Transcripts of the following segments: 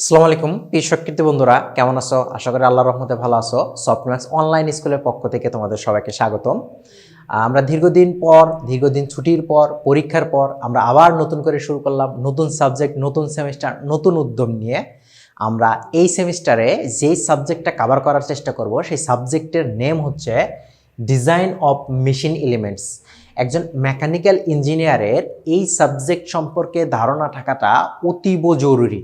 আসসালামু আলাইকুম, প্রিয় শিক্ষার্থী বন্ধুরা, কেমন আছো? আশা করি আল্লাহ রহমতে ভালো আছো। সফটম্যাক্স অনলাইন স্কুলের পক্ষ থেকে তোমাদের সবাইকে স্বাগতম। আমরা দীর্ঘদিন পর, দীর্ঘদিন ছুটির পর, পরীক্ষার পর, আমরা আবার নতুন করে শুরু করলাম নতুন সাবজেক্ট নতুন সেমিস্টার নতুন উদ্যম নিয়ে। আমরা এই সেমিস্টারে যেই সাবজেক্টটা কভার করার চেষ্টা করব, সেই সাবজেক্টের নেম হচ্ছে ডিজাইন অফ মেশিন এলিমেন্টস একজন মেকানিক্যাল ইঞ্জিনিয়ারের এই সাবজেক্ট সম্পর্কে ধারণা থাকাটা অতীব জরুরি।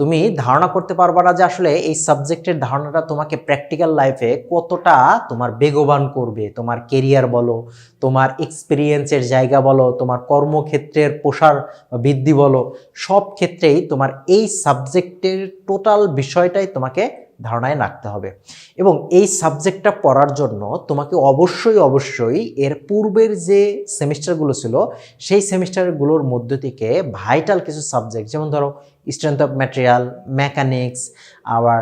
তুমি ধারণা করতে পারবা না যে আসলে এই সাবজেক্টের ধারণাটা তোমাকে প্র্যাকটিক্যাল লাইফে কতটা তোমার বেগবান করবে, তোমার কেরিয়ার বলো, তোমার এক্সপিরিয়েন্সের জায়গা বলো, তোমার কর্মক্ষেত্রের প্রসার বৃদ্ধি বলো, সব ক্ষেত্রেই তোমার এই সাবজেক্টের টোটাল বিষয়টাই তোমাকে ধারণায় রাখতে হবে। এবং এই সাবজেক্টটা পড়ার জন্য তোমাকে অবশ্যই অবশ্যই এর পূর্বের যে সেমিস্টারগুলো ছিল, সেই সেমিস্টারগুলোর মধ্য থেকে ভাইটাল কিছু সাবজেক্ট যেমন ধরো স্ট্রেংথ অফ ম্যাটেরিয়াল মেকানিক্স আবার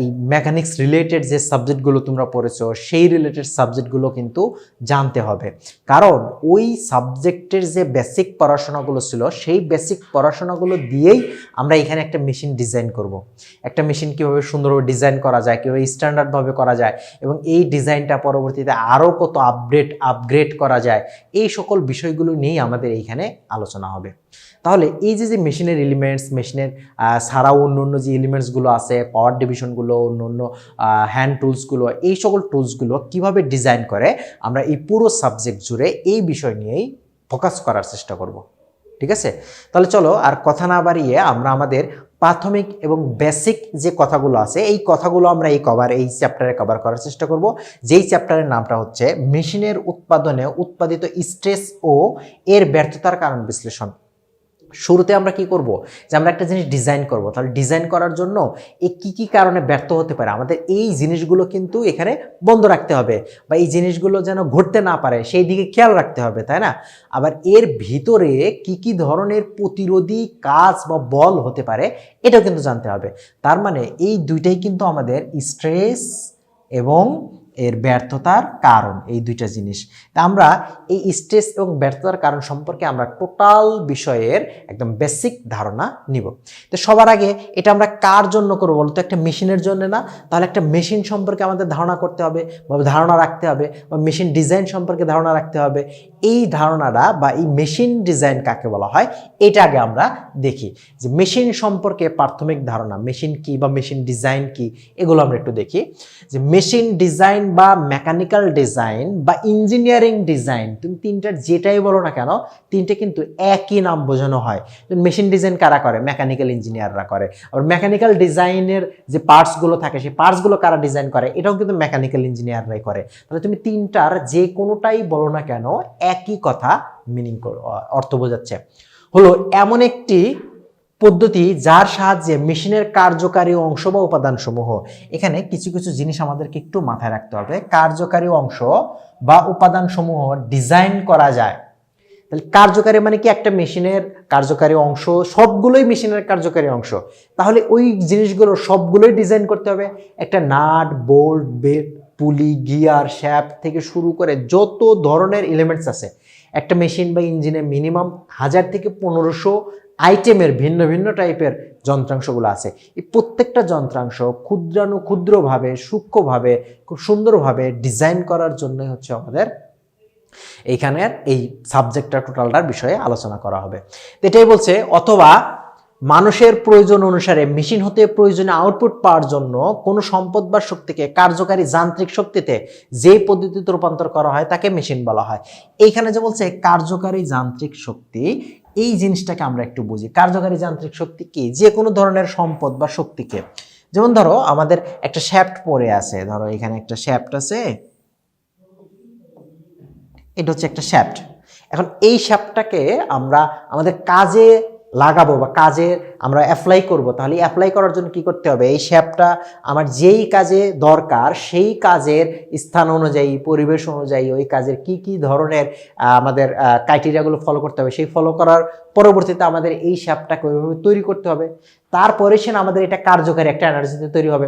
এই মেকানিক্স রিলেটেড যে সাবজেক্টগুলো তোমরা পড়েছো, সেই রিলেটেড সাবজেক্টগুলো কিন্তু জানতে হবে কারণ ওই সাবজেক্টের যে বেসিক পড়াশোনাগুলো ছিল, সেই বেসিক পড়াশোনাগুলো দিয়েই আমরা এখানে একটা মেশিন ডিজাইন করব। একটা মেশিন কীভাবে সুন্দরভাবে ডিজাইন করা যায়, কীভাবে স্ট্যান্ডার্ডভাবে করা যায়, এবং এই ডিজাইনটা পরবর্তীতে আরও কত আপডেট আপগ্রেড করা যায়, এই সকল বিষয়গুলো নিয়েই আমাদের এইখানে আলোচনা হবে তাহলে এই যে যে মেশিনের এলিমেন্টস মেশিনের ছাড়াও অন্য অন্য যে এলিমেন্টসগুলো আছে পাওয়ার ডিভিশনগুলো অন্য অন্য হ্যান্ড টুলসগুলো এই সকল টুলসগুলো কীভাবে ডিজাইন করে, আমরা এই পুরো সাবজেক্ট জুড়ে এই বিষয় নিয়েই ফোকাস করার চেষ্টা করব। ঠিক আছে? তাহলে চলো আর কথা না বাড়িয়ে আমরা আমাদের প্রাথমিক এবং বেসিক যে কথাগুলো আছে, এই কথাগুলো আমরা এই কভার এই চ্যাপ্টারে কভার করার চেষ্টা করব। যেই চ্যাপ্টারের নামটা হচ্ছে মেশিনের উৎপাদনে উৎপাদিত স্ট্রেস ও এর ব্যর্থতার কারণ বিশ্লেষণ। শুরুতে আমরা কি করব? যে আমরা একটা জিনিস ডিজাইন করব। তাহলে ডিজাইন করার জন্য এই কি কি কারণে ব্যর্থ হতে পারে? আমাদের এই জিনিসগুলো কিন্তু এখানে বন্ধ রাখতে হবে বা এই জিনিসগুলো যেন ঘটতে না পারে, সেই দিকে খেয়াল রাখতে হবে, তাই না? আবার এর ভিতরে কি কি ধরনের প্রতিরোধী কাজ বা বল হতে পারে, এটাও কিন্তু জানতে হবে। তার মানে এই দুইটাই কিন্তু আমাদের স্ট্রেস এবং এর ব্যর্থতার কারণ, এই দুইটা জিনিস। তা আমরা এই স্ট্রেস এবং ব্যর্থতার কারণ সম্পর্কে আমরা টোটাল বিষয়ের একদম বেসিক ধারণা নিব। তো সবার আগে এটা আমরা কার জন্য করব বলতো একটা মেশিনের জন্য না? তাহলে একটা মেশিন সম্পর্কে আমাদের ধারণা করতে হবে, বা ধারণা রাখতে হবে, বা মেশিন ডিজাইন সম্পর্কে ধারণা রাখতে হবে। এই ধারণাটা বা এই মেশিন ডিজাইন কাকে বলা হয়, এটা আগে আমরা দেখি। যে মেশিন সম্পর্কে প্রাথমিক ধারণা, মেশিন কি বা মেশিন ডিজাইন কি, এগুলো আমরা একটু দেখি। যে মেশিন ডিজাইন বা মেকানিক্যাল ডিজাইন বা ইঞ্জিনিয়ারিং ডিজাইন তুমি তিনটার যেটাই বলো না কেন, তিনটে কিন্তু একই নাম বোঝানো হয়। মেশিন ডিজাইন কারা করে? মেকানিক্যাল ইঞ্জিনিয়াররা করে। আবার মেকানিক্যাল ডিজাইনের যে পার্টসগুলো থাকে, সেই পার্টসগুলো কারা ডিজাইন করে? এটাও কিন্তু মেকানিক্যাল ইঞ্জিনিয়াররাই করে। তাহলে তুমি তিনটার যে কোনোটাই বলো না কেন, একই কথা মিনিং অর্থ বোঝাচ্ছে। হলো এমন একটি পদ্ধতি যার সাহায্যে মেশিনের কার্যকারী অংশ বা উপাদানসমূহ। এখানে কিছু কিছু জিনিস আমাদেরকে একটু মাথায় রাখতে হবে। কার্যকারী অংশ বা উপাদানসমূহ ডিজাইন করা যায়। তাহলে কার্যকারী মানে কি? একটা মেশিনের কার্যকারী অংশ, সবগুলোই মেশিনের কার্যকারী অংশ। তাহলে ওই জিনিসগুলো সবগুলোই ডিজাইন করতে হবে। একটা nut, bolt belt pulley, gear shaft থেকে শুরু করে যত ধরনের এলিমেন্টস আছে একটা মেশিন বা ইঞ্জিনে মিনিমাম হাজার থেকে পনেরোশো আইটেমের ভিন্ন ভিন্ন টাইপের যন্ত্রাংশগুলো আছে। এই প্রত্যেকটা যন্ত্রাংশ ক্ষুদ্রাণু ক্ষুদ্রভাবে, সূক্ষ্মভাবে, খুব সুন্দরভাবে ডিজাইন করার জন্যই হচ্ছে আমাদের এইখানের এই সাবজেক্টটা টোটালটার বিষয়ে আলোচনা করা হবে। এটাই বলছে, অথবা মানুষের প্রয়োজন অনুসারে মেশিন হতে প্রয়োজনীয় আউটপুট পাওয়ার জন্য কোনো সম্পদ বা শক্তিকে কার্যকারী যান্ত্রিক শক্তিতে যে পদ্ধতিতে রূপান্তর করা হয় তাকে মেশিন বলা হয়। এইখানে যে বলছে কার্যকারী যান্ত্রিক শক্তি, এই জিনিসটাকে আমরা একটু বুঝি। কার্যকারী যান্ত্রিক শক্তি কি? যে কোনো ধরনের সম্পদ বা শক্তিকে। যেমন ধরো, আমাদের একটা শ্যাফট পড়ে আছে। ধরো, এখানে একটা শ্যাফট আছে। এটা হচ্ছে একটা শ্যাফট এখন এই শ্যাফটটাকে আমরা আমাদের কাজে লাগাবো বা কাজে আমরা অ্যাপ্লাই করব, তাহলে অ্যাপ্লাই করার জন্য কি করতে হবে? এই শ্যাপটা আমার যেই কাজে দরকার, সেই কাজের স্থান অনুযায়ী, পরিবেশ অনুযায়ী ওই কাজের কি কি ধরনের আমাদের ক্রাইটেরিয়াগুলো ফলো করতে হবে, সেই ফলো করার পরবর্তীতে আমাদের এই শ্যাপটাকে ওইভাবে তৈরি করতে হবে? তারপরে সে আমাদের এটা কার্যকারী একটা এনার্জিতে তৈরি হবে।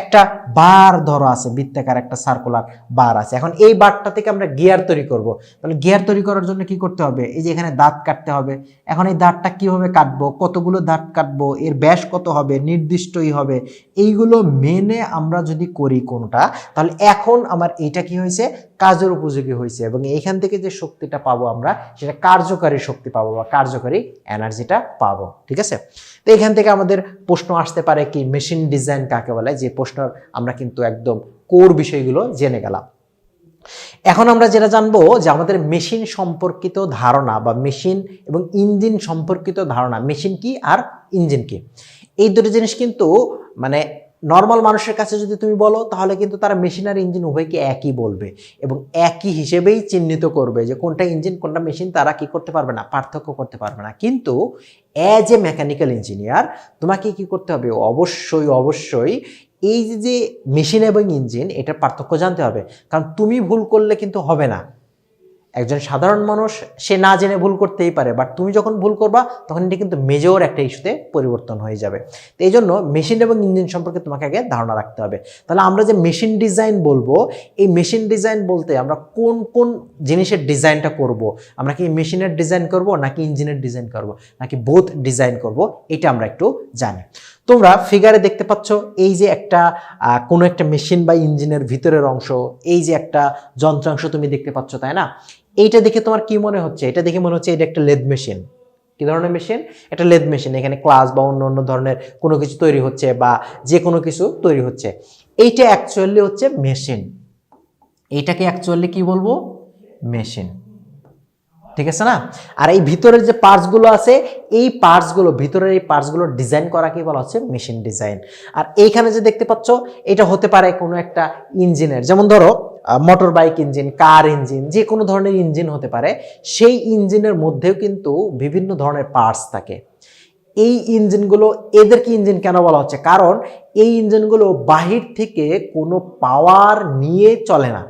একটা বার ধরো আছে, বৃত্তাকার একটা সার্কুলার বার আছে। এখন এই বারটা থেকে আমরা গিয়ার তৈরি করব। তাহলে গিয়ার তৈরি করার জন্য কি করতে হবে? এই যে এখানে দাঁত কাটতে হবে। এখন এই দাঁতটা কীভাবে কাটবো? কতগুলো দাঁত কাটবো, এর ব্যাস কত হবে, নির্দিষ্টই হবে, এইগুলো মেনে আমরা যদি করি কোনটা, তাহলে এখন আমার এইটা কি হয়েছে? কাজের উপযোগী হয়েছে এবং এইখান থেকে যে শক্তিটা পাবো আমরা, সেটা কার্যকারী শক্তি পাবো বা কার্যকারী এনার্জিটা পাবো, ঠিক আছে? তো এখান থেকে আমাদের প্রশ্ন আসতে পারে কি মেশিন ডিজাইন কাকে বলে? যে প্রশ্ন আমরা কিন্তু একদম কোর বিষয়গুলো জেনে গেলাম। এখন আমরা যেটা জানব যে আমাদের মেশিন সম্পর্কিত ধারণা বা মেশিন এবং ইঞ্জিন সম্পর্কিত ধারণা, মেশিন কি আর ইঞ্জিন কি? এই দুটো জিনিস কিন্তু মানে নর্মাল মানুষের কাছে যদি তুমি বলো, তাহলে কিন্তু তারা মেশিন আর ইঞ্জিন উভয়কে একই বলবে এবং একই হিসেবেই চিহ্নিত করবে যে কোনটা ইঞ্জিন কোনটা মেশিন তারা কি করতে পারবে না, পার্থক্য করতে পারবে না। কিন্তু অ্যাজ এ মেকানিক্যাল ইঞ্জিনিয়ার তোমাকে কি করতে হবে? অবশ্যই অবশ্যই এই যে মেশিন এবং ইঞ্জিন এটার পার্থক্য জানতে হবে। কারণ তুমি ভুল করলে কিন্তু হবে না। একজন সাধারণ মানুষ, সে না জেনে ভুল করতেই পারে বাট তুমি যখন ভুল করবা, তখন এটি কিন্তু মেজর একটা ইস্যুতে পরিবর্তন হয়ে যাবে। তো এই জন্য মেশিন এবং ইঞ্জিন সম্পর্কে তোমাকে আগে ধারণা রাখতে হবে। তাহলে আমরা যে মেশিন ডিজাইন বলব, এই মেশিন ডিজাইন বলতে আমরা কোন কোন জিনিসের ডিজাইনটা করব? আমরা কি মেশিনের ডিজাইন করব, নাকি ইঞ্জিনের ডিজাইন করব? নাকি বোথ ডিজাইন করব? এটা আমরা একটু জানি। তোমরা ফিগারে দেখতে পাচ্ছ এই যে একটা কোনো একটা মেশিন বা ইঞ্জিনের ভিতরের অংশ, এই যে একটা যন্ত্রাংশ তুমি দেখতে পাচ্ছ, তাই না? এইটা দেখে তোমার কি মনে হচ্ছে? এটা দেখে মনে হচ্ছে এটা একটা লেদ মেশিন কি ধরনের মেশিন এটা লেদ মেশিন এখানে ক্লাস বা অন্য অন্য ধরনের কোনো কিছু তৈরি হচ্ছে বা যে কোনো কিছু তৈরি হচ্ছে। এইটা অ্যাকচুয়ালি হচ্ছে মেশিন এইটাকে অ্যাকচুয়ালি কি বলব? মেশিন ঠিক আছে না? আর এই ভিতরের যে পার্টসগুলো আছে, এই পার্টসগুলো ভিতরের এই পার্টসগুলো ডিজাইন করাকে বলা হচ্ছে? মেশিন ডিজাইন আর এইখানে যে দেখতে পাচ্ছ, এটা হতে পারে কোনো একটা ইঞ্জিনের, যেমন ধরো motor bike engine car engine যে কোনো ধরনের ইঞ্জিন হতে পারে, সেই ইঞ্জিনের মধ্যেও কিন্তু বিভিন্ন ধরনের পার্টস থাকে। এই ইঞ্জিনগুলো এদেরকে ইঞ্জিন কেন বলা হচ্ছে? কারণ এই ইঞ্জিনগুলো বাহির থেকে কোনো পাওয়ার নিয়ে চলে না।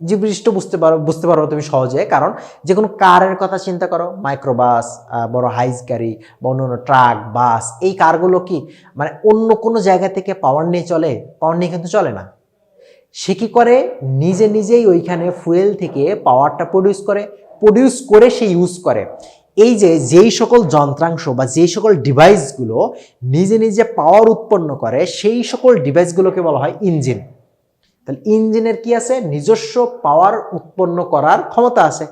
যে বৃষ্ট বুঝতে পারো বুঝতে পারো তুমি সহজে, কারণ যে কোনো কারের কথা চিন্তা করো মাইক্রোবাস বড় হাইজ গাড়ি বা অন্য অন্য ট্রাক, বাস, এই কারগুলো কি মানে অন্য কোনো জায়গা থেকে পাওয়ার নিয়ে চলে পাওয়ার নিয়ে কিন্তু চলে না। সে কি করে? নিজে নিজেই ওইখানে ফুয়েল থেকে পাওয়ারটা প্রডিউস করে প্রডিউস করে সে ইউজ করে। এই যে যেই সকল যন্ত্রাংশ বা যেই সকল ডিভাইসগুলো নিজে নিজে পাওয়ার উৎপন্ন করে, সেই সকল ডিভাইসগুলোকে বলা হয় ইঞ্জিন তাহলে ইঞ্জিনের কি আছে? নিজস্ব পাওয়ার উৎপন্ন করার ক্ষমতা আছে।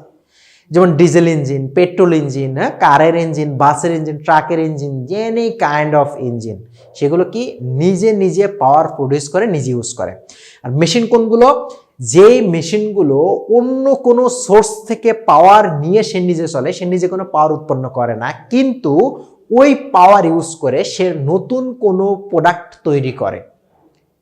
যেমন ডিজেল ইঞ্জিন পেট্রোল ইঞ্জিন হ্যাঁ? কারের ইঞ্জিন বাসের ইঞ্জিন ট্রাকের engine any kind of engine সেগুলো কি নিজে নিজে পাওয়ার প্রডিউস করে, নিজে ইউজ করে। আর মেশিন কোনগুলো? যেই মেশিনগুলো অন্য কোনো সোর্স থেকে পাওয়ার নিয়ে সে নিজে চলে, সে নিজে কোনো পাওয়ার উৎপন্ন করে না, কিন্তু ওই পাওয়ার ইউজ করে সে নতুন কোনো প্রোডাক্ট তৈরি করে।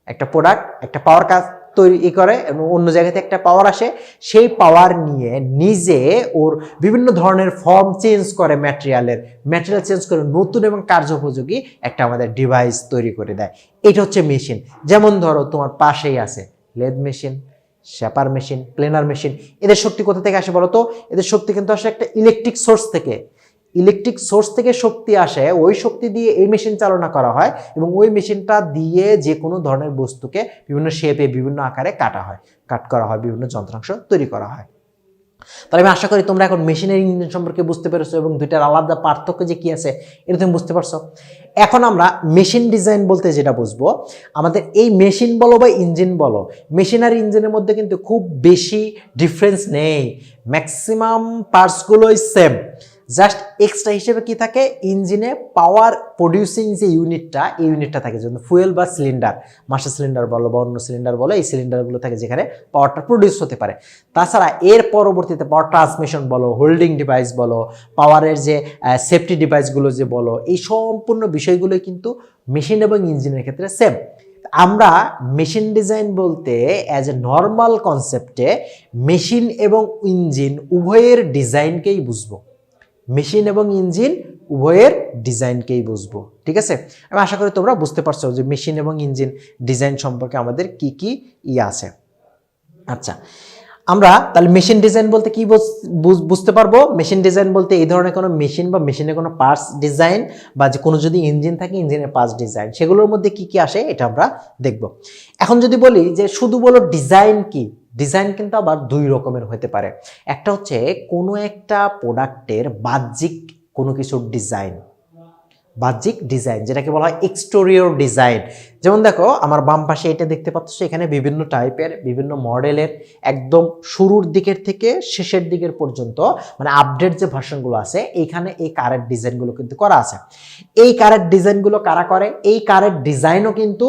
একটা প্রোডাক্ট একটা পাওয়ার কাজ তৈরি করে এবং অন্য জায়গাতে একটা পাওয়ার আসে, সেই পাওয়ার নিয়ে নিজে ওর বিভিন্ন ধরনের ফর্ম চেঞ্জ করে ম্যাটেরিয়ালের ম্যাটেরিয়াল চেঞ্জ করে নতুন এবং কার্যোপযোগী একটা আমাদের ডিভাইস তৈরি করে দেয়। এটা হচ্ছে মেশিন যেমন ধরো তোমার পাশেই আছে lathe machine shaper machine planer machine এদের শক্তি কোথা থেকে আসে বলো তো এদের শক্তি কিন্তু আসে একটা ইলেকট্রিক সোর্স থেকে। ইলেকট্রিক সোর্স থেকে শক্তি আসে, ওই শক্তি দিয়ে এই মেশিন চালনা করা হয় এবং ওই মেশিনটা দিয়ে যে কোনো ধরনের বস্তুকে বিভিন্ন শেপে বিভিন্ন আকারে কাটা হয়, কাট করা হয়, বিভিন্ন যন্ত্রাংশ তৈরি করা হয়। তাহলে আমি আশা করি তোমরা এখন মেশিনের ইঞ্জিন সম্পর্কে বুঝতে পেরেছ এবং দুইটার আলাদা পার্থক্য যে কি আছে, এটা তুমি বুঝতে পারছ। এখন আমরা মেশিন ডিজাইন বলতে যেটা বুঝব, আমাদের এই মেশিন বলো বা ইঞ্জিন বলো মেশিন আর ইঞ্জিনের মধ্যে কিন্তু খুব বেশি ডিফারেন্স নেই। ম্যাক্সিমাম পার্টসগুলোই সেম জাস্ট এক্সট্রা হিসেবে কি থাকে? ইঞ্জিনে পাওয়ার প্রডিউসিং যে ইউনিটটা, এই ইউনিটটা থাকে, যেমন ফুয়েল বা সিলিন্ডার মাস্টার সিলিন্ডার বলো বা অন্য সিলিন্ডার বলো, এই সিলিন্ডারগুলো থাকে যেখানে পাওয়ারটা প্রডিউস হতে পারে। তাছাড়া এর পরবর্তীতে পাওয়ার ট্রান্সমিশন বলো হোল্ডিং ডিভাইস বলো পাওয়ারের যে সেফটি ডিভাইসগুলো যে বলো, এই সম্পূর্ণ বিষয়গুলোই কিন্তু মেশিন এবং ইঞ্জিনের ক্ষেত্রে সেম আমরা মেশিন ডিজাইন বলতে অ্যাজ এ নর্মাল কনসেপ্টে মেশিন এবং ইঞ্জিন উভয়ের ডিজাইনকেই বুঝব? মেশিন এবং ইঞ্জিন উভয়ের ডিজাইনকেই বুঝব, ঠিক আছে? আমি আশা করি তোমরা বুঝতে পারছ যে মেশিন এবং ইঞ্জিন ডিজাইন সম্পর্কে আমাদের কি কি ই আছে। আচ্ছা আমরা তাহলে মেশিন ডিজাইন বলতে কি বুঝ- বুঝ- বুঝতে পারব? মেশিন ডিজাইন বলতে এই ধরনের কোনো মেশিন বা মেশিনের কোনো পার্টস ডিজাইন বা যে কোনো যদি ইঞ্জিন থাকে, ইঞ্জিনের পার্টস ডিজাইন সেগুলোর মধ্যে কি কি আসে এটা আমরা দেখব। এখন যদি বলি যে শুধু বলো ডিজাইন কি ডিজাইন কিন্তু আবার দুই রকমের হতে পারে। একটা হচ্ছে কোনো একটা প্রোডাক্টের বাহ্যিক কোনো কিছুর ডিজাইন বাহ্যিক ডিজাইন যেটাকে বলা হয় এক্সটোরিয়র ডিজাইন যেমন দেখো, আমার বাম পাশে এটা দেখতে পাচ্ছ, এখানে বিভিন্ন টাইপের বিভিন্ন মডেলের একদম শুরুর দিকের থেকে শেষের দিকের পর্যন্ত মানে আপডেট যে ভার্সনগুলো আছে, এইখানে এই কারের ডিজাইনগুলো কিন্তু করা আছে। এই কারের ডিজাইনগুলো কারা করে? এই কারের ডিজাইনও কিন্তু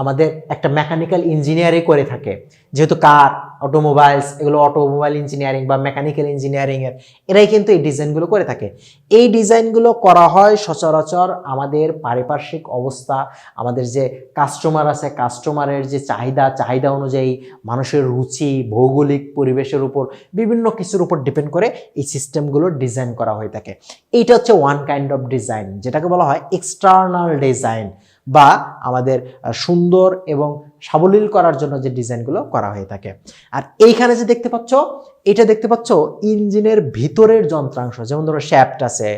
আমাদের একটা মেকানিক্যাল ইঞ্জিনিয়ারিং করে থাকে। যেহেতু কার অটোমোবাইলস এগুলো অটোমোবাইল ইঞ্জিনিয়ারিং বা মেকানিক্যাল ইঞ্জিনিয়ারিং এর, এরাই কিন্তু এই ডিজাইনগুলো করে থাকে। এই ডিজাইনগুলো করা হয় সচরাচর আমাদের পারিপার্শ্বিক অবস্থা, আমাদের যে কাস্টমার আছে কাস্টমারের যে চাহিদা চাহিদা অনুযায়ী মানুষের রুচি, ভৌগোলিক পরিবেশের উপর বিভিন্ন কিছুর উপর ডিপেন্ড করে এই সিস্টেমগুলো ডিজাইন করা হয়ে থাকে। এইটা হচ্ছে ওয়ান কাইন্ড অফ ডিজাইন যেটাকে বলা হয় এক্সটার্নাল ডিজাইন বা আমাদের সুন্দর এবং সাবলীল করার জন্য যে ডিজাইনগুলো করা হয়ে থাকে। আর এইখানে যে দেখতে পাচ্ছ, এটা দেখতে পাচ্ছ ইঞ্জিনের ভিতরের যন্ত্রাংশ। যেমন ধরো শ্যাফট আছে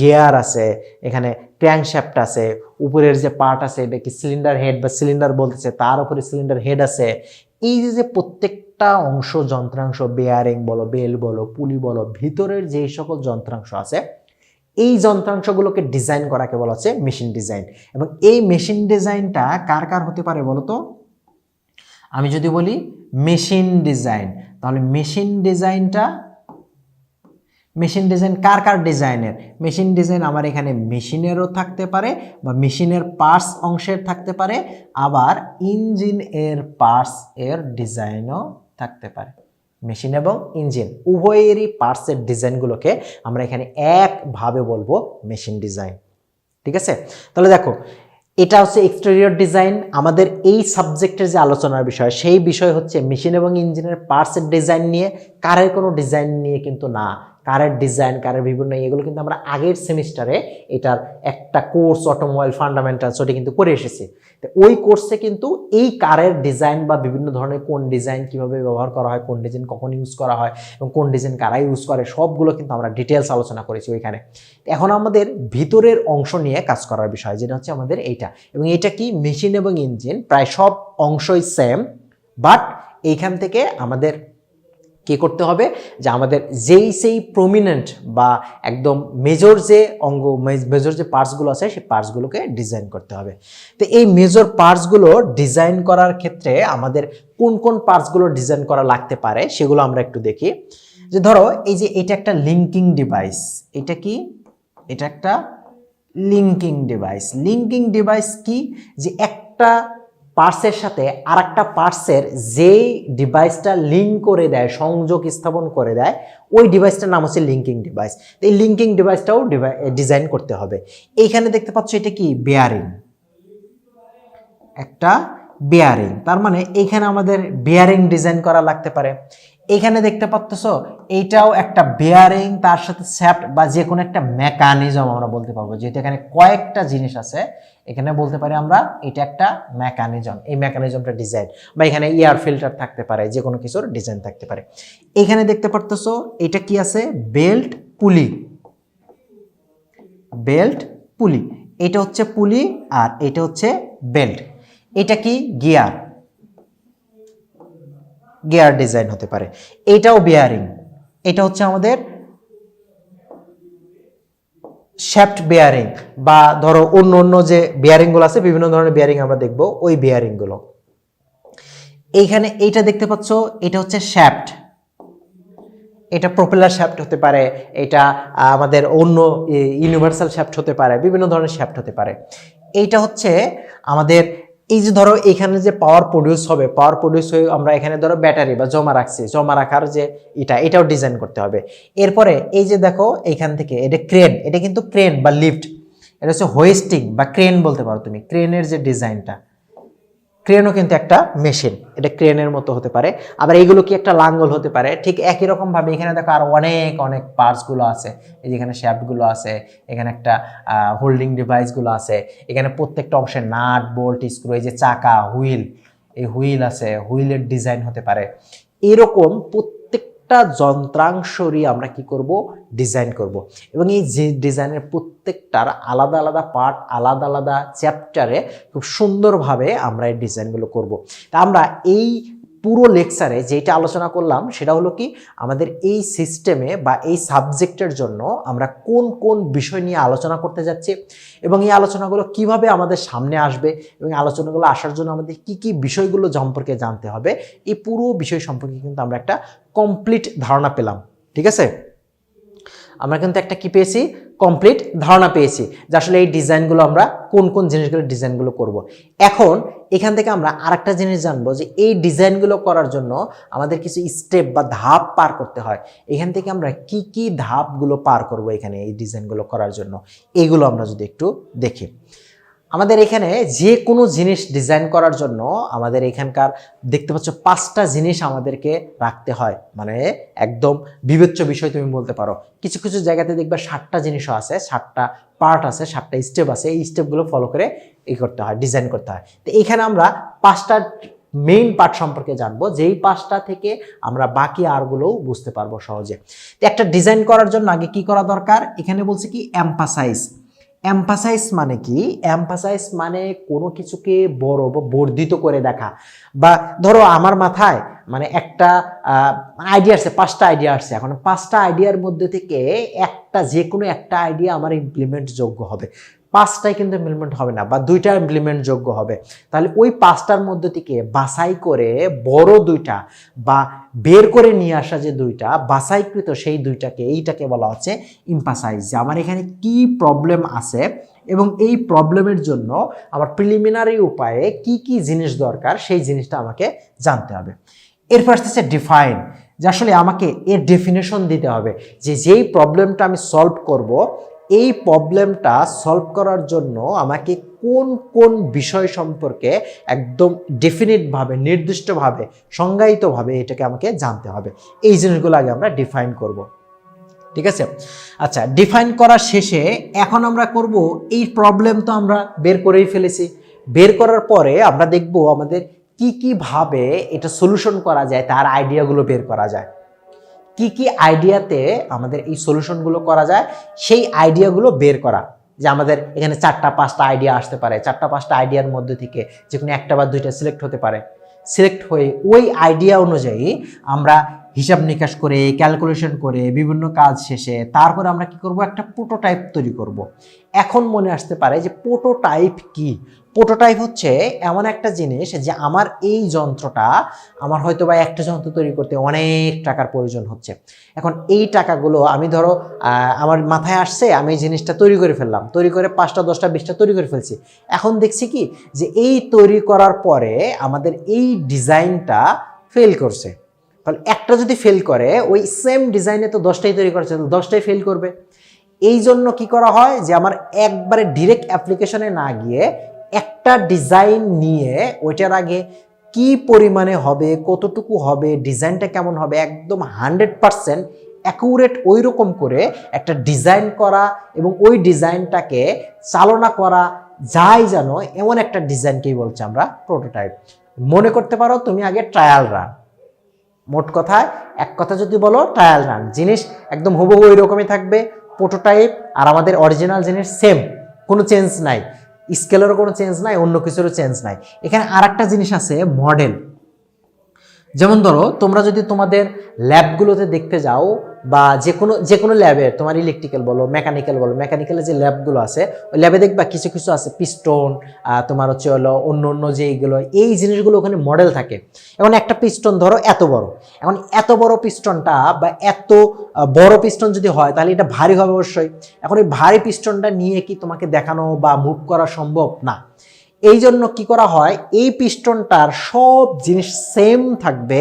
গিয়ার আছে, এখানে ক্র্যাঙ্ক শ্যাফট আছে, উপরের যে পার্ট আছে, এটা কি সিলিন্ডার হেড বা সিলিন্ডার বলতেছে, তার উপরে সিলিন্ডার হেড আছে। এই যে যে প্রত্যেকটা অংশ, যন্ত্রাংশ বেয়ারিং বলো বেল বলো পুলি বলো, ভিতরের যেই সকল যন্ত্রাংশ আছে এই যন্ত্রাংশগুলোকে ডিজাইন করাকে বলা হচ্ছে মেশিন ডিজাইন এবং এই মেশিন ডিজাইনটা কার কার হতে পারে বলো তো আমি যদি বলি মেশিন ডিজাইন তাহলে মেশিন ডিজাইনটা মেশিন ডিজাইন কার কার ডিজাইনের মেশিন ডিজাইন আমার এখানে মেশিনেরও থাকতে পারে বা মেশিনের পার্টস অংশের থাকতে পারে, আবার ইঞ্জিন এর পার্টস এর ডিজাইনও থাকতে পারে। মেশিন এবং ইঞ্জিন। উভয়েরই পার্টসের ডিজাইনগুলোকে আমরা এখানে একভাবে বলব মেশিন ডিজাইন। ঠিক আছে? তাহলে দেখো, এটা হচ্ছে এক্সটেরিয়র ডিজাইন আমাদের এই সাবজেক্টের যে আলোচনার বিষয়, সেই বিষয় হচ্ছে মেশিন এবং ইঞ্জিনের পার্টসের ডিজাইন নিয়ে। কারের কোনো ডিজাইন নিয়ে কিন্তু না। কারের ডিজাইন, কারের বিভিন্ন, এগুলো কিন্তু আমরা আগের সেমিস্টারে এটার একটা কোর্স অটোমোবাইল ফান্ডামেন্টাল ওটা কিন্তু করে এসেছি। তো ওই কোর্সে কিন্তু এই কারের ডিজাইন বা বিভিন্ন ধরনের কোন ডিজাইন কীভাবে ব্যবহার করা হয়, কোন ডিজাইন কখন ইউজ করা হয় এবং কোন ডিজাইন কারা ইউজ করে, সবগুলো কিন্তু আমরা ডিটেলস আলোচনা করেছি ওইখানে। এখন আমাদের ভিতরের অংশ নিয়ে কাজ করার বিষয়, যেটা হচ্ছে আমাদের এইটা। এবং এটা কি? মেশিন এবং ইঞ্জিন প্রায় সব অংশই সেম বাট এইখান থেকে আমাদের কি করতে হবে? যে আমাদের যেই সেই প্রমিনেন্ট বা একদম মেজর যে অঙ্গ মেজর যে পার্টসগুলো আছে, সেই পার্টসগুলোকে ডিজাইন করতে হবে। তো এই মেজর পার্টসগুলো ডিজাইন করার ক্ষেত্রে আমাদের কোন কোন পার্টসগুলো ডিজাইন করা লাগতে পারে, সেগুলো আমরা একটু দেখি। যে ধরো, এই যে এটা একটা লিঙ্কিং ডিভাইস এটা কি? এটা একটা লিঙ্কিং ডিভাইস লিঙ্কিং ডিভাইস কি? যে একটা পার্টসের সাথে আর একটা পার্সের যেই ডিভাইসটা লিঙ্ক করে দেয়, সংযোগ স্থাপন করে দেয়, ওই ডিভাইসটার নাম হচ্ছে লিঙ্কিং ডিভাইস এই লিঙ্কিং ডিভাইসটাও ডিজাইন করতে হবে। এইখানে দেখতে পাচ্ছ এটা কি? বেয়ারিং একটা বেয়ারিং তার মানে এখানে আমাদের বেয়ারিং ডিজাইন করা লাগতে পারে। এখানে দেখতে পাচ্ছ এইটাও একটা বেয়ারিং তার সাথে স্যাপ্ট বা যে কোনো একটা মেকানিজম আমরা বলতে পারব, যেহেতু এখানে কয়েকটা জিনিস আছে, এখানে বলতে পারি আমরা এটা একটা মেকানিজম এই মেকানিজমটা ডিজাইন বা এখানে ইয়ার ফিল্টার থাকতে পারে যে কোনো কিছুর ডিজাইন থাকতে পারে। এখানে দেখতে পারতেছ, এটা কি আছে? বেল্ট পুলি বেল্ট পুলি এটা হচ্ছে পুলি আর এটা হচ্ছে বেল্ট এটা কি? গিয়ার গিয়ার ডিজাইন হতে পারে। এটাও বিয়ারিং এটা হচ্ছে আমাদের শ্যাফট বেয়ারিং বা ধরো অন্য অন্য যে বেয়ারিংগুলো আছে, বিভিন্ন ধরনের বেয়ারিং আমরা দেখব, ওই বেয়ারিংগুলো এইখানে এইটা দেখতে পাচ্ছ, এটা হচ্ছে শ্যাফট এটা প্রপেলার শ্যাফট হতে পারে, এটা আমাদের অন্য ইউনিভার্সাল শ্যাফট হতে পারে, বিভিন্ন ধরনের শ্যাফট হতে পারে। এইটা হচ্ছে আমাদের এই যে ধরো এখানে যে পাওয়ার প্রডিউস হবে পাওয়ার প্রডিউস হয়ে আমরা এখানে ধরো ব্যাটারি বা জমা রাখছি, জমা রাখার যে এটা এটাও ডিজাইন করতে হবে। এরপরে এই যে দেখো এখান থেকে, এটা ক্রেন এটা কিন্তু ক্রেন বা লিফট এটা হচ্ছে হোয়েস্টিং বা ক্রেন বলতে পারো তুমি ক্রেনের যে ডিজাইনটা ক্রেনও কিন্তু একটা মেশিন, এটা ক্রেনের মতো হতে পারে। আবার এইগুলো কি একটা লাঙ্গল হতে পারে? ঠিক একই রকম ভাবে এখানে দেখো আর অনেক অনেক পার্টসগুলো আছে। এই যেখানে শ্যাফটগুলো আছে, এখানে একটা হোল্ডিং ডিভাইসগুলো আছে। এখানে প্রত্যেকটা অংশে নাট, বোল্ট, স্ক্রু, এই যে চাকা, হুইল, এই হুইল আছে, হুইলের ডিজাইন হতে পারে। এরকম প্রত্যেকটা যন্ত্রাংশরই আমরা কি করব? ডিজাইন করব। এবং এই যে ডিজাইনের প্রত্যেকটার আলাদা আলাদা পার্ট আলাদা আলাদা চ্যাপ্টারে খুব সুন্দরভাবে আমরা এই ডিজাইনগুলো করব। তা আমরা এই পুরো লেকচারে যেটা আলোচনা করলাম, সেটা হলো কি, আমাদের এই সিস্টেমে বা এই সাবজেক্টের জন্য আমরা কোন কোন বিষয় নিয়ে আলোচনা করতে যাচ্ছি এবং এই আলোচনাগুলো কীভাবে আমাদের সামনে আসবে এবং আলোচনাগুলো আসার জন্য আমাদের কি কি বিষয়গুলো সম্পর্কে জানতে হবে, এই পুরো বিষয় সম্পর্কে কিন্তু আমরা একটা কমপ্লিট ধারণা পেলাম। ঠিক আছে? আমরা কিন্তু একটা কি পেয়েছি? কমপ্লিট ধারণা পেয়েছি যে আসলে এই ডিজাইনগুলো আমরা কোন কোন জিনিসগুলো ডিজাইনগুলো করব। এখন এখান থেকে আমরা আরেকটা জিনিস জানব যে এই ডিজাইনগুলো করার জন্য আমাদের কিছু স্টেপ বা ধাপ পার করতে হয়। এখান থেকে আমরা কি কি ধাপগুলো পার করব এখানে এই ডিজাইনগুলো করার জন্য? এগুলো আমরা যদি একটু দেখি। আমাদের এখানে যে কোনো জিনিস ডিজাইন করার জন্য আমাদের এখানকার দেখতে পাচ্ছ পাঁচটা জিনিস আমাদেরকে রাখতে হয়। মানে একদম বিবেচ্য বিষয় তুমি বলতে পারো। কিছু কিছু জায়গাতে দেখবে ষাটটা জিনিসও আছে ষাটটা পার্ট আছে ষাটটা স্টেপ আছে। এই স্টেপগুলো ফলো করে ই করতে হয় ডিজাইন করতে হয়। তো এখানে আমরা পাঁচটা মেইন পার্ট সম্পর্কে জানব। যেই পাঁচটা থেকে আমরা বাকি আরগুলোও বুঝতে পারব সহজে। তো একটা ডিজাইন করার জন্য আগে কি করা দরকার? এখানে বলছে কি এম্পাসাইজ এম্পাসাইজ মানে কি? এম্পাসাইজ মানে কোনো কিছুকে বড় বর্ধিত করে দেখা। বা ধরো আমার মাথায় মানে একটা আইডিয়া আসছে, পাঁচটা আইডিয়া আসছে। এখন পাঁচটা আইডিয়ার মধ্যে থেকে একটা যে কোনো একটা আইডিয়া আমার ইমপ্লিমেন্ট যোগ্য হবে। পাঁচটাই কিন্তু ইমপ্লিমেন্ট হবে না বা দুইটা ইমপ্লিমেন্ট যোগ্য হবে। তাহলে ওই পাঁচটার মধ্যে থেকে বাছাই করে বড় দুইটা বা বের করে নিয়ে আসা যে দুইটা, বাছাইকৃত সেই দুইটাকে, এইটাকে বলা হচ্ছে ইম্পাসাইজ যে আমার এখানে কি প্রবলেম আছে এবং এই প্রবলেমের জন্য আমার প্রিলিমিনারি উপায়ে কি কি জিনিস দরকার, সেই জিনিসটা আমাকে জানতে হবে। এরপর আসতেছে ডিফাইন যে আসলে আমাকে এর ডেফিনেশন দিতে হবে। যে যেই প্রবলেমটা আমি সলভ করব এই প্রবলেমটা সলভ করার জন্য আমাকে কোন কোন বিষয় সম্পর্কে একদম ডেফিনিটভাবে নির্দিষ্টভাবে, সংজ্ঞায়িতভাবে এটাকে আমাকে জানতে হবে। এই জিনিসগুলো আগে আমরা ডিফাইন করব। ঠিক আছে? আচ্ছা ডিফাইন করা শেষে এখন আমরা করব, এই প্রবলেম তো আমরা বের করেই ফেলেছি। বের করার পরে আমরা দেখব আমাদের কি কি ভাবে এটা সলিউশন করা যায়, তার আইডিয়াগুলো বের করা যায়। কি কি আইডিয়াতে আমাদের এই সলিউশনগুলো করা যায়, সেই আইডিয়াগুলো বের করা। যে আমাদের এখানে চারটা পাঁচটা আইডিয়া আসতে পারে, চারটা পাঁচটা আইডিয়ার মধ্যে থেকে যে কোনো একটা বা দুইটা সিলেক্ট হতে পারে। সিলেক্ট হয়ে ওই আইডিয়া অনুযায়ী আমরা হিসাব নিকাশ করে ক্যালকুলেশন করে, বিভিন্ন কাজ শেষে তারপরে আমরা কি করব? একটা প্রোটোটাইপ তৈরি করব। এখন মনে আসতে পারে যে প্রোটোটাইপ কি? প্রোটোটাইপ হচ্ছে এমন একটা জিনিস যে আমার এই যন্ত্রটা, আমার হয়তো বা একটা যন্ত্র তৈরি করতে অনেক টাকার প্রয়োজন হচ্ছে। এখন এই টাকাগুলো আমি ধরো আমার মাথায় আসছে, আমি এই জিনিসটা তৈরি করে ফেললাম। তৈরি করে পাঁচটা, দশটা, বিশটা তৈরি করে ফেলছি। এখন দেখছি কি যে এই তৈরি করার পরে আমাদের এই ডিজাইনটা ফেল করছে। তাহলে একটা যদি ফেল করে, ওই সেম ডিজাইনে তো দশটাই তৈরি করেছে, তাহলে দশটাই ফেল করবে। এই জন্য কি করা হয় যে আমার একবারে ডিরেক্ট অ্যাপ্লিকেশনে না গিয়ে একটা ডিজাইন নিয়ে ওইটার আগে কি পরিমাণে হবে, কতটুকু হবে, ডিজাইনটা কেমন হবে, একদম হান্ড্রেড পারসেন্ট অ্যাকুরেট ওই রকম করে একটা ডিজাইন করা এবং ওই ডিজাইনটাকে চালনা করা, যাই যেন এমন একটা ডিজাইনকেই বলছি আমরা প্রোটোটাইপ মনে করতে পারো তুমি আগে ট্রায়াল রান মোট কথায় এক কথা যদি বলো ট্রায়াল রান জিনিস একদম হুবহু ওই রকমই থাকবে প্রোটোটাইপ আর আমাদের অরিজিনাল জিনিস সেম কোনো চেঞ্জ নাই। স্কেলেরও কোনো চেঞ্জ নাই, অন্য কিছুরও চেঞ্জ নাই। এখানে আর একটা জিনিস আছে, মডেল। যেমন ধরো, তোমরা যদি তোমাদের ল্যাবগুলোতে দেখতে যাও বা যে কোনো যে কোনো ল্যাবে তোমার ইলেকট্রিক্যাল বলো মেকানিক্যাল বলো মেকানিক্যালের যে ল্যাবগুলো আছে, ওই ল্যাবে দেখবা কিছু কিছু আছে পিস্টন তোমার হচ্ছে হলো অন্য অন্য যে এইগুলো, এই জিনিসগুলো ওখানে মডেল থাকে। এখন একটা পিস্টন ধরো এত বড়। এখন এত বড় পিস্টনটা বা এত বড় পিস্টন যদি হয়, তাহলে এটা ভারী হবে অবশ্যই। এখন এই ভারী পিস্টনটা নিয়ে কি তোমাকে দেখানো বা মুভ করা সম্ভব? না। এই জন্য কি করা হয়, এই পিস্টনটার সব জিনিস সেম থাকবে,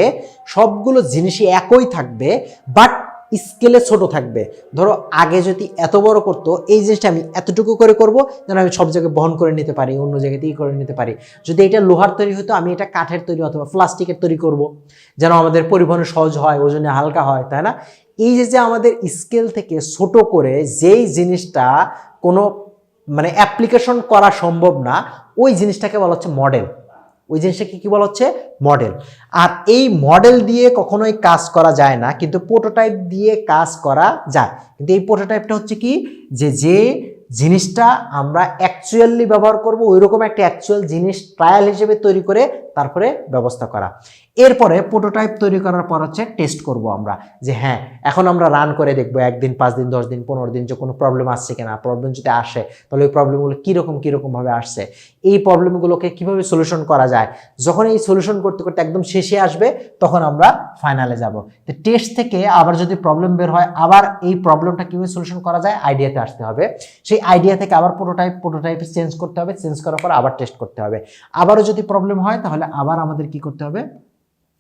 সবগুলো জিনিসই একই থাকবে বাট স্কেলে ছোট থাকবে। ধরো আগে যদি এত বড় করতো, এই জিনিসটা আমি এতটুকু করে করব যেন আমি সব জায়গায় বহন করে নিতে পারি, অন্য জায়গাতেই করে নিতে পারি। যদি এটা লোহার তৈরি হতো, আমি এটা কাঠের তৈরি অথবা প্লাস্টিকের তৈরি করব, যেন আমাদের পরিবহনে সহজ হয়, ওজনে হালকা হয়, তাই না? এই যে যে আমাদের স্কেল থেকে ছোট করে যেই জিনিসটা কোনো মানে অ্যাপ্লিকেশন করা সম্ভব না, ওই জিনিসটাকে বলা হচ্ছে মডেল ওই জিনিসটাকে কি বলা হচ্ছে? মডেল। আর এই মডেল দিয়ে কখনোই কাজ করা যায় না, কিন্তু প্রোটোটাইপ দিয়ে কাজ করা যায়। কিন্তু এই প্রোটোটাইপটা হচ্ছে কি, যে যে জিনিসটা আমরা অ্যাকচুয়ালি ব্যবহার করব ওই রকম একটা অ্যাকচুয়াল জিনিস ট্রায়াল হিসেবে তৈরি করে তারপরে ব্যবস্থা করা। এরপরে প্রোটোটাইপ তৈরি করার পর হচ্ছে টেস্ট করব আমরা যে হ্যাঁ এখন আমরা রান করে দেখব একদিন, পাঁচ দিন, দশ দিন, পনেরো দিন যে কোনো প্রবলেম আসছে কিনা। প্রবলেম যদি আসে, তাহলে ওই প্রবলেমগুলো কীরকম কীরকমভাবে আসছে? এই প্রবলেমগুলোকে কীভাবে সলিউশন করা যায়? যখন এই সলিউশন করতে করতে একদম শেষে আসবে, তখন আমরা ফাইনালে যাব। তো টেস্ট থেকে আবার যদি প্রবলেম বের হয়, আবার এই প্রবলেমটা কীভাবে সলিউশন করা যায়? আইডিয়াতে আসতে হবে। সেই আইডিয়া থেকে আবার প্রোটোটাইপ প্রোটোটাইপে চেঞ্জ করতে হবে। চেঞ্জ করার পর আবার টেস্ট করতে হবে। আবারও যদি প্রবলেম হয়, তাহলে আবার আমাদের কি করতে হবে?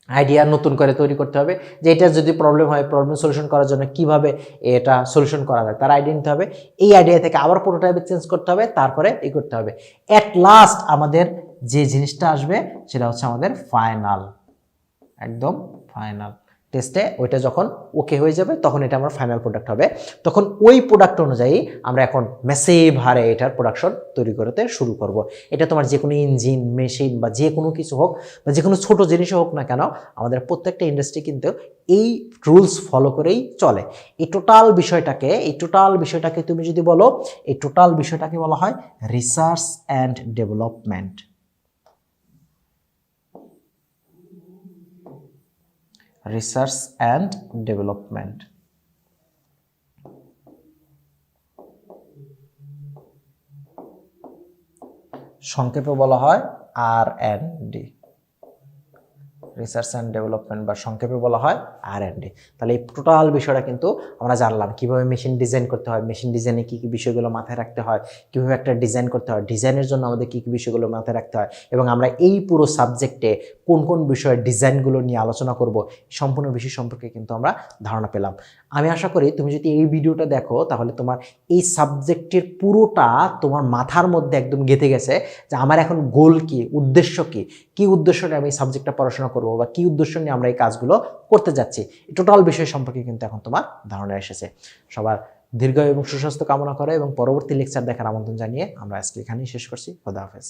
আইডিয়া নতুন করে তৈরি করতে হবে, যে এটা যদি প্রবলেম হয় প্রবলেম সলিউশন করার জন্য কীভাবে এটা সলিউশন করা যায়, তার আইডিয়া নিতে হবে। এই আইডিয়া থেকে আবার প্রোটোটাইপে চেঞ্জ করতে হবে, তারপরে এই করতে হবে। অ্যাট লাস্ট আমাদের যে জিনিসটা আসবে, সেটা হচ্ছে আমাদের ফাইনাল একদম ফাইনাল টেস্টে ওইটা যখন ওকে হয়ে যাবে, তখন এটা আমার ফাইনাল প্রোডাক্ট হবে। তখন ওই প্রোডাক্ট অনুযায়ী আমরা এখন মেসেভ হারে এটার প্রোডাকশন তৈরি করতে শুরু করব। এটা তোমার যে কোনো ইঞ্জিন মেশিন বা যে কোনো কিছু হোক বা যে কোনো ছোটো জিনিসও হোক না কেন, আমাদের প্রত্যেকটা ইন্ডাস্ট্রি কিন্তু এই রুলস ফলো করেই চলে। এই টোটাল বিষয়টাকে, এই টোটাল বিষয়টাকে তুমি যদি বলো, এই টোটাল বিষয়টাকে বলা হয় research and development research and development সংক্ষেপে বলা হয় R and D research and development বা সংক্ষেপে বলা হয় আর এন ডি তাহলে এই টোটাল বিষয়টা কিন্তু আমরা জানলাম, কীভাবে মেশিন ডিজাইন করতে হয় মেশিন ডিজাইনে কী কী বিষয়গুলো মাথায় রাখতে হয়, কীভাবে একটা ডিজাইন করতে হয় ডিজাইনের জন্য আমাদের কী কী বিষয়গুলো মাথায় রাখতে হয়, এবং আমরা এই পুরো সাবজেক্টে কোন কোন বিষয়ে ডিজাইনগুলো নিয়ে আলোচনা করব, সম্পূর্ণ বিষয় সম্পর্কে কিন্তু আমরা ধারণা পেলাম। আমি আশা করি তুমি যদি এই ভিডিওটা দেখো, তাহলে তোমার এই সাবজেক্টের পুরোটা তোমার মাথার মধ্যে একদম গেঁথে গেছে যে আমার এখন গোল কি, উদ্দেশ্য কি কি উদ্দেশ্যটা আমি সাবজেক্টটা পড়াশোনা করব বা কি উদ্দেশ্য নিয়ে আমরা এই কাজগুলো করতে যাচ্ছি টোটাল বিষয় সম্পর্কে কিন্তু এখন তোমার ধারণা এসেছে। সবার দীর্ঘ এবং সুস্বাস্থ্য কামনা করে এবং পরবর্তী লেকচার দেখার আমন্ত্রণ জানিয়ে আমরা আজকে এখানেই শেষ করছি। খোদা হাফেজ।